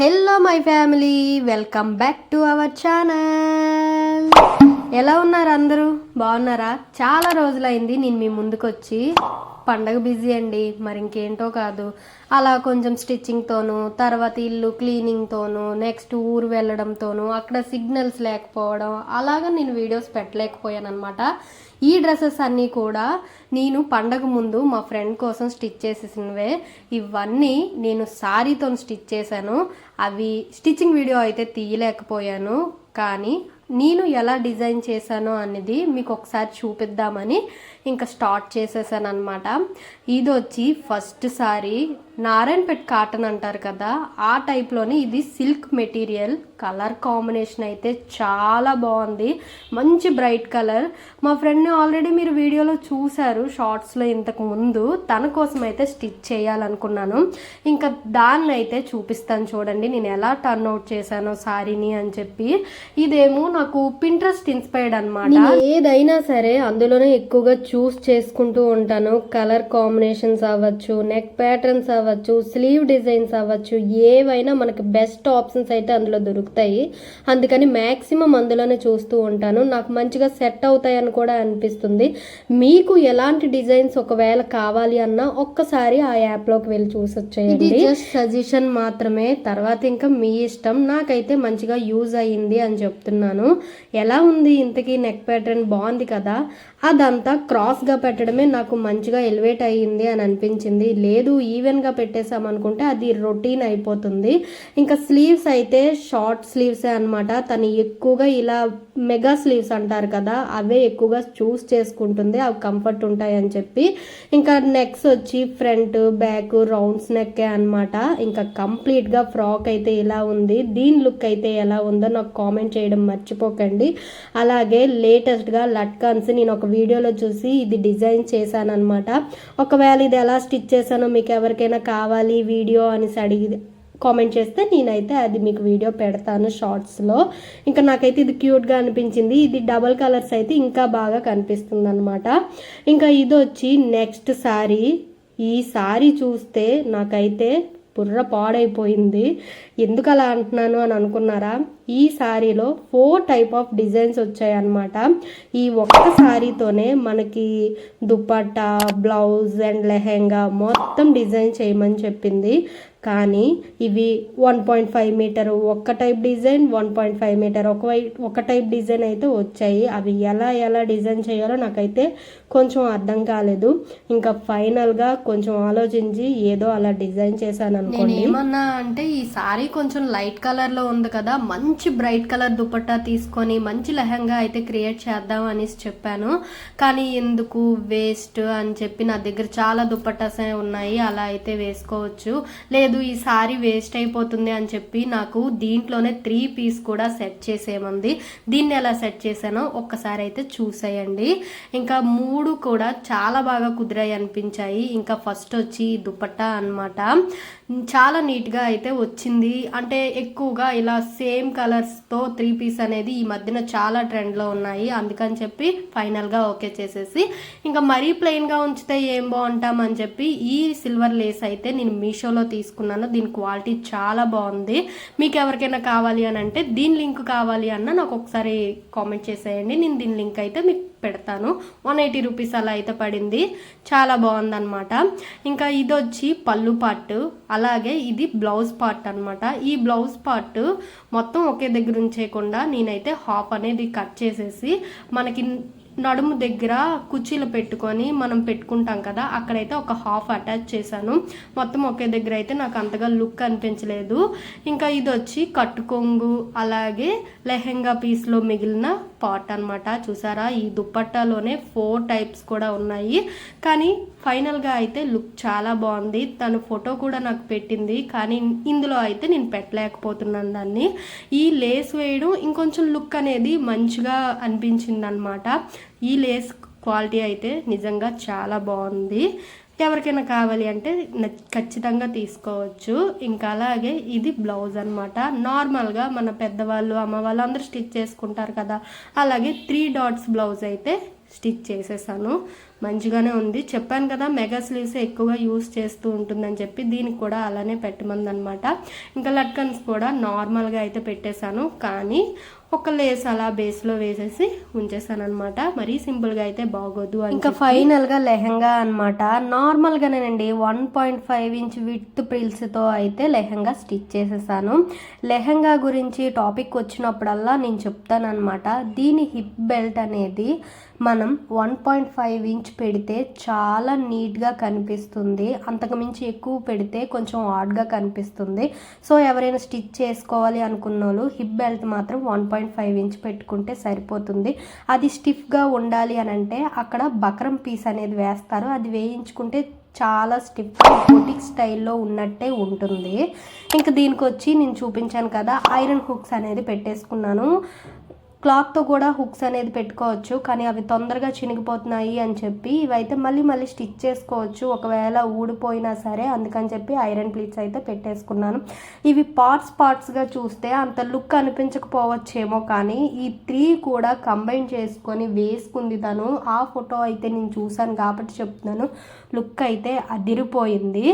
Hello my family welcome back to our channel ఎలా ఉన్నారు అందరూ? బాగున్నారా? చాలా రోజులైంది నేను మీ ముందుకు వచ్చి పండగ బిజీ అండి. మరి ఇంకేంటో కాదు. అలా కొంచెం స్టిచ్చింగ్తోనూ తర్వాత ఇల్లు క్లీనింగ్తోనూ నెక్స్ట్ ఊరు వెళ్ళడంతోనూ అక్కడ సిగ్నల్స్ లేకపోవడం అలాగా నేను వీడియోస్ పెట్టలేకపోయాను అనమాట ఈ డ్రెస్సెస్ అన్నీ కూడా నేను పండగ ముందు మా ఫ్రెండ్ కోసం స్టిచ్ చేసేసినవే. ఇవన్నీ నేను సారీతో స్టిచ్ చేశాను. అవి స్టిచ్చింగ్ వీడియో అయితే తీయలేకపోయాను. కానీ నేను ఎలా డిజైన్ చేశానో అనేది మీకు ఒకసారి చూపిద్దామని ఇంకా స్టార్ట్ చేసేసాను అనమాట ఇది వచ్చి ఫస్ట్ సారీ నారాయణపేట్ కాటన్ అంటారు కదా ఆ టైప్లోనే ఇది సిల్క్ మెటీరియల్ కలర్ కాంబినేషన్ అయితే చాలా బాగుంది. మంచి బ్రైట్ కలర్ మా ఫ్రెండ్ని ఆల్రెడీ మీరు వీడియోలో చూశారు షార్ట్స్లో ఇంతకు ముందు. తన కోసం అయితే స్టిచ్ చేయాలనుకున్నాను. ఇంకా దాన్ని అయితే చూపిస్తాను చూడండి నేను ఎలా టర్న్ అవుట్ చేశానో సారీని అని చెప్పి. ఇదేమో నాకు పింట్రెస్ట్ ఇన్స్పైర్డ్ అనమాట ఏదైనా సరే అందులోనే ఎక్కువగా చూస్ చేసుకుంటూ ఉంటాను. కలర్ కాంబినేషన్స్ అవ్వచ్చు నెక్ ప్యాటర్న్స్ అవ్వచ్చు అవ్వచ్చు స్లీవ్ డిజైన్స్ అవ్వచ్చు ఏవైనా మనకి బెస్ట్ ఆప్షన్స్ అయితే అందులో దొరుకుతాయి. అందుకని మ్యాక్సిమం అందులోనే చూస్తూ ఉంటాను. నాకు మంచిగా సెట్ అవుతాయని కూడా అనిపిస్తుంది. మీకు ఎలాంటి డిజైన్స్ ఒకవేళ కావాలి అన్నా ఒక్కసారి ఆ యాప్లోకి వెళ్ళి చూసొచ్చేయండి. జస్ట్ సజెషన్ మాత్రమే. తర్వాత ఇంకా మీ ఇష్టం. నాకైతే మంచిగా యూజ్ అయ్యింది అని చెప్తున్నాను. ఎలా ఉంది? ఇంతకీ నెక్ ప్యాటర్న్ బాగుంది కదా? అదంతా క్రాస్గా పెట్టడమే నాకు మంచిగా ఎలివేట్ అయ్యింది అని అనిపించింది. లేదు ఈవెన్గా పెట్టేసామనుకుంటే అది రొటీన్ అయిపోతుంది. ఇంకా స్లీవ్స్ అయితే షార్ట్ స్లీవ్సే అనమాట తను ఎక్కువగా ఇలా మెగా స్లీవ్స్ అంటారు కదా అవే ఎక్కువగా చూస్ చేసుకుంటుంది. అవి కంఫర్ట్ ఉంటాయి అని చెప్పి. ఇంకా నెక్స్ వచ్చి ఫ్రంట్ బ్యాక్ రౌండ్స్ నెక్కే అనమాట ఇంకా కంప్లీట్గా ఫ్రాక్ అయితే ఇలా ఉంది దీని లుక్ అయితే ఎలా ఉందో నాకు కామెంట్ చేయడం మర్చిపోకండి. అలాగే లేటెస్ట్గా లట్కన్స్ నేను ఒక వీడియోలో చూసి ఇది డిజైన్ చేశాను అనమాట ఒకవేళ ఇది ఎలా స్టిచ్ చేశానో మీకు ఎవరికైనా కావాలి వీడియో అనేసి అడిగి కామెంట్ చేస్తే నేనైతే అది మీకు వీడియో పెడతాను షార్ట్స్లో. ఇంకా నాకైతే ఇది క్యూట్గా అనిపించింది. ఇది డబల్ కలర్స్ అయితే ఇంకా బాగా కనిపిస్తుంది అనమాట ఇంకా ఇది వచ్చి నెక్స్ట్ శారీ ఈ శారీ చూస్తే నాకైతే బుర్ర పాడైపోయింది. ఎందుకు అలా అంటున్నాను అని అనుకున్నారా? ఈ శారీలో ఫోర్ టైప్ ఆఫ్ డిజైన్స్ వచ్చాయన్నమాట. ఈ ఒక్క శారీతోనే మనకి దుపట్టా బ్లౌజ్ అండ్ లెహెంగా మొత్తం డిజైన్ చేయమని చెప్పింది. కానీ ఇవి వన్ పాయింట్ ఫైవ్ మీటర్ ఒక్క type design one point five metre ఒక ఒక టైప్ డిజైన్ అయితే వచ్చాయి. అవి ఎలా ఎలా డిజైన్ చేయాలో నాకైతే కొంచెం అర్థం కాలేదు. ఇంకా ఫైనల్గా కొంచెం ఆలోచించి ఏదో అలా డిజైన్ చేశాను అనుకోండి ఏమన్నా అంటే ఈ సారీ కొంచెం లైట్ కలర్లో ఉంది కదా మంచి బ్రైట్ కలర్ దుపట్టా తీసుకొని మంచి లెహంగా అయితే క్రియేట్ చేద్దాం అనేసి చెప్పాను. కానీ ఎందుకు వేస్ట్ అని చెప్పి నా దగ్గర చాలా దుపట్టాసే ఉన్నాయి అలా అయితే వేసుకోవచ్చు. లేదు ఈ సారీ వేస్ట్ అయిపోతుంది అని చెప్పి నాకు దీంట్లోనే త్రీ పీస్ కూడా సెట్ చేసేమంది దీన్ని ఎలా సెట్ చేశానో ఒక్కసారి అయితే చూసేయండి. ఇంకా మూడు కూడా చాలా బాగా కుదిరాయి అనిపించాయి. ఇంకా ఫస్ట్ వచ్చి దుపట్టా అన్నమాట. చాలా నీట్గా అయితే వచ్చింది. అంటే ఎక్కువగా ఇలా సేమ్ కలర్స్తో త్రీ పీస్ అనేది ఈ మధ్యన చాలా ట్రెండ్లో ఉన్నాయి. అందుకని చెప్పి ఫైనల్గా ఓకే చేసేసి ఇంకా మరీ ప్లెయిన్గా ఉంచితే ఏం బాగుంటామని చెప్పి ఈ సిల్వర్ లేస్ అయితే నేను మీషోలో తీసుకున్నాను. దీని క్వాలిటీ చాలా బాగుంది. మీకు ఎవరికైనా కావాలి అని అంటే దీని లింక్ కావాలి అన్న నాకు ఒకసారి కామెంట్ చేసేయండి. నేను దీని లింక్ అయితే మీకు పెడతాను. వన్ ఎయిటీ రూపీస్ అలా అయితే పడింది. చాలా బాగుందన్నమాట. ఇంకా ఇది వచ్చి పళ్ళు పార్ట్. అలాగే ఇది బ్లౌజ్ పార్ట్ అనమాట ఈ బ్లౌజ్ పార్ట్ మొత్తం ఒకే దగ్గర ఉంచేయకుండా నేనైతే హాఫ్ అనేది కట్ చేసేసి మనకి నడుము దగ్గర కుర్చీలు పెట్టుకొని మనం పెట్టుకుంటాం కదా అక్కడైతే ఒక హాఫ్ అటాచ్ చేశాను. మొత్తం ఒకే దగ్గర అయితే నాకు అంతగా లుక్ అనిపించలేదు. ఇంకా ఇది వచ్చి కట్టుకొంగు అలాగే లెహెంగా పీస్లో మిగిలిన పార్ట్ అన్నమాట. చూసారా? ఈ దుప్పట్టాలోనే ఫోర్ టైప్స్ కూడా ఉన్నాయి. కానీ ఫైనల్గా అయితే లుక్ చాలా బాగుంది. తను ఫోటో కూడా నాకు పెట్టింది. కానీ ఇందులో అయితే నేను పెట్టలేకపోతున్నాను దాన్ని. ఈ లేస్ వేయడం ఇంకొంచెం లుక్ అనేది మంచిగా అనిపించింది అనమాట ఈ లేస్ క్వాలిటీ అయితే నిజంగా చాలా బాగుంది. ఎవరికైనా కావాలి అంటే ఖచ్చితంగా తీసుకోవచ్చు. ఇంకా అలాగే ఇది బ్లౌజ్ అనమాట నార్మల్గా మన పెద్దవాళ్ళు అమ్మ వాళ్ళు అందరూ స్టిచ్ చేసుకుంటారు కదా. అలాగే త్రీ డాట్స్ బ్లౌజ్ అయితే స్టిచ్ చేసేసాను. మంచిగానే ఉంది. చెప్పాను కదా మెగా స్లీవ్స్ ఎక్కువగా యూస్ చేస్తూ ఉంటుందని చెప్పి దీనికి కూడా అలానే పెట్టమందనమాట ఇంకా లట్కన్స్ కూడా నార్మల్గా అయితే పెట్టేశాను. కానీ ఒక లేస్ అలా బేస్లో వేసేసి ఉంచేసాను అనమాట మరీ సింపుల్గా అయితే బాగోదు ఇంకా ఫైనల్గా లెహంగా అనమాట నార్మల్గానేనండి one point five inch with ప్రిల్స్తో అయితే లెహంగా స్టిచ్ చేసేసాను. లెహంగా గురించి టాపిక్ వచ్చినప్పుడల్లా నేను చెప్తానమాట దీని హిప్ బెల్ట్ అనేది మనం వన్ పాయింట్ ఫైవ్ ఇంచ్ పెడితే చాలా నీట్గా కనిపిస్తుంది. అంతకుమించి ఎక్కువ పెడితే కొంచెం ఆడ్గా కనిపిస్తుంది. సో ఎవరైనా స్టిచ్ చేసుకోవాలి అనుకున్న వాళ్ళు హిప్ బెల్ట్ మాత్రం వన్ పాయింట్ ఫైవ్ ఇంచ్ పెట్టుకుంటే సరిపోతుంది. అది స్టిఫ్గా ఉండాలి అని అంటే అక్కడ బక్రం పీస్ అనేది వేస్తారు. అది వేయించుకుంటే చాలా స్టిఫ్గా బొటిక్ స్టైల్లో ఉన్నట్టే ఉంటుంది. ఇంకా దీనికి వచ్చి నేను చూపించాను కదా ఐరన్ హుక్స్ అనేది పెట్టేసుకున్నాను. క్లాత్తో కూడా హుక్స్ అనేది పెట్టుకోవచ్చు కానీ అవి తొందరగా చినిగిపోతున్నాయి అని చెప్పి ఇవైతే మళ్ళీ మళ్ళీ స్టిచ్ చేసుకోవచ్చు. ఒకవేళ ఊడిపోయినా సరే అందుకని చెప్పి ఐరన్ ప్లీట్స్ అయితే పెట్టేసుకున్నాను. ఇవి పార్ట్స్ పార్ట్స్గా చూస్తే అంత లుక్ అనిపించకపోవచ్చేమో కానీ ఈ త్రీ కూడా కంబైన్ చేసుకొని వేసుకుంది తను. ఆ ఫోటో అయితే నేను చూశాను కాబట్టి చెప్తున్నాను. లుక్ అయితే అదిరిపోయింది.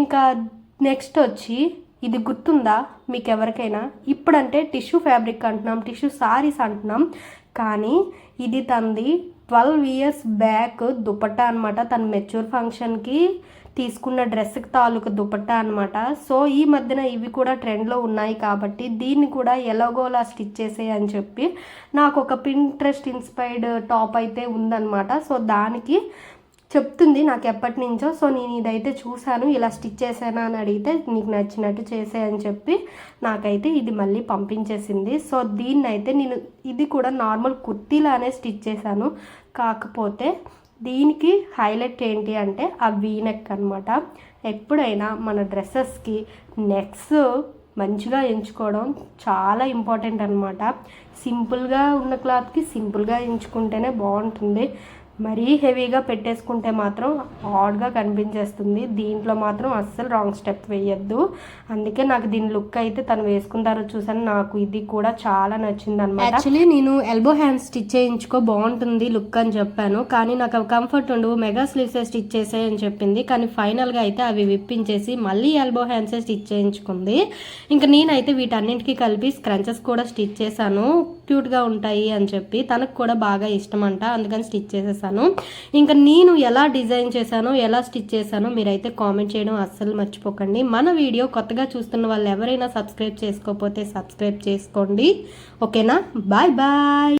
ఇంకా నెక్స్ట్ వచ్చి ఇది గుర్తుందా? మీకు ఎవరికైనా ఇప్పుడంటే టిష్యూ ఫ్యాబ్రిక్ అంటున్నాం టిష్యూ సారీస్ అంటున్నాం. కానీ ఇది తంది ట్వెల్వ్ ఇయర్స్ బ్యాక్ దుపట్టా అనమాట తన మెచ్యూర్ ఫంక్షన్కి తీసుకున్న డ్రెస్కి తాలూకు దుపట్టా అనమాట సో ఈ మధ్యన ఇవి కూడా ట్రెండ్లో ఉన్నాయి కాబట్టి దీన్ని కూడా ఎలాగోలా స్టిచ్ చేసేయని అని చెప్పి నాకు ఒక పింట్రెస్ట్ ఇన్స్పైర్డ్ టాప్ అయితే ఉందన్నమాట. సో దానికి చెప్తుంది నాకు ఎప్పటి నుంచో. సో నేను ఇదైతే చూశాను ఇలా స్టిచ్ చేశానా అని అడిగితే నీకు నచ్చినట్టు చేసే అని చెప్పి నాకైతే ఇది మళ్ళీ పంపించేసింది. సో దీన్ని అయితే నేను ఇది కూడా నార్మల్ కుర్తీలానే స్టిచ్ చేశాను. కాకపోతే దీనికి హైలైట్ ఏంటి అంటే ఆ వీనెక్ అనమాట ఎప్పుడైనా మన డ్రెస్సెస్కి నెక్స్ మంచిగా ఎంచుకోవడం చాలా ఇంపార్టెంట్ అనమాట సింపుల్గా ఉన్న క్లాత్కి సింపుల్గా ఎంచుకుంటేనే బాగుంటుంది. మరీ హెవీగా పెట్టేసుకుంటే మాత్రం ఆడ్గా కనిపించేస్తుంది. దీంట్లో మాత్రం అస్సలు రాంగ్ స్టెప్ వేయద్దు. అందుకే నాకు దీని లుక్ అయితే తను వేసుకుంటారో చూసాను నాకు ఇది కూడా చాలా నచ్చింది అనమాట యాక్చువల్లీ నేను ఎల్బో హ్యాండ్ స్టిచ్ చేయించుకో బాగుంటుంది లుక్ అని చెప్పాను. కానీ నాకు అవి కంఫర్ట్ ఉండవు. మెగా స్లీవ్సే స్టిచ్ చేసాయని చెప్పింది. కానీ ఫైనల్గా అయితే అవి విప్పించేసి మళ్ళీ ఎల్బో హ్యాండ్సే స్టిచ్ చేయించుకుంది. ఇంకా నేనైతే వీటన్నింటికి కలిపి స్క్రంచెస్ కూడా స్టిచ్ చేశాను. క్యూట్గా ఉంటాయి అని చెప్పి తనకు కూడా బాగా ఇష్టం అంట. అందుకని స్టిచ్ చేసేసాను. చేస్తాను. ఇంకా నేను ఎలా డిజైన్ చేశానో ఎలా స్టిచ్ చేశానో మీరైతే కామెంట్ చేయడం అస్సలు మర్చిపోకండి. మన వీడియో కొత్తగా చూస్తున్న వాళ్ళు ఎవరైనా సబ్స్క్రైబ్ చేసుకోకపోతే సబ్స్క్రైబ్ చేసుకోండి. ఓకేనా? Bye bye.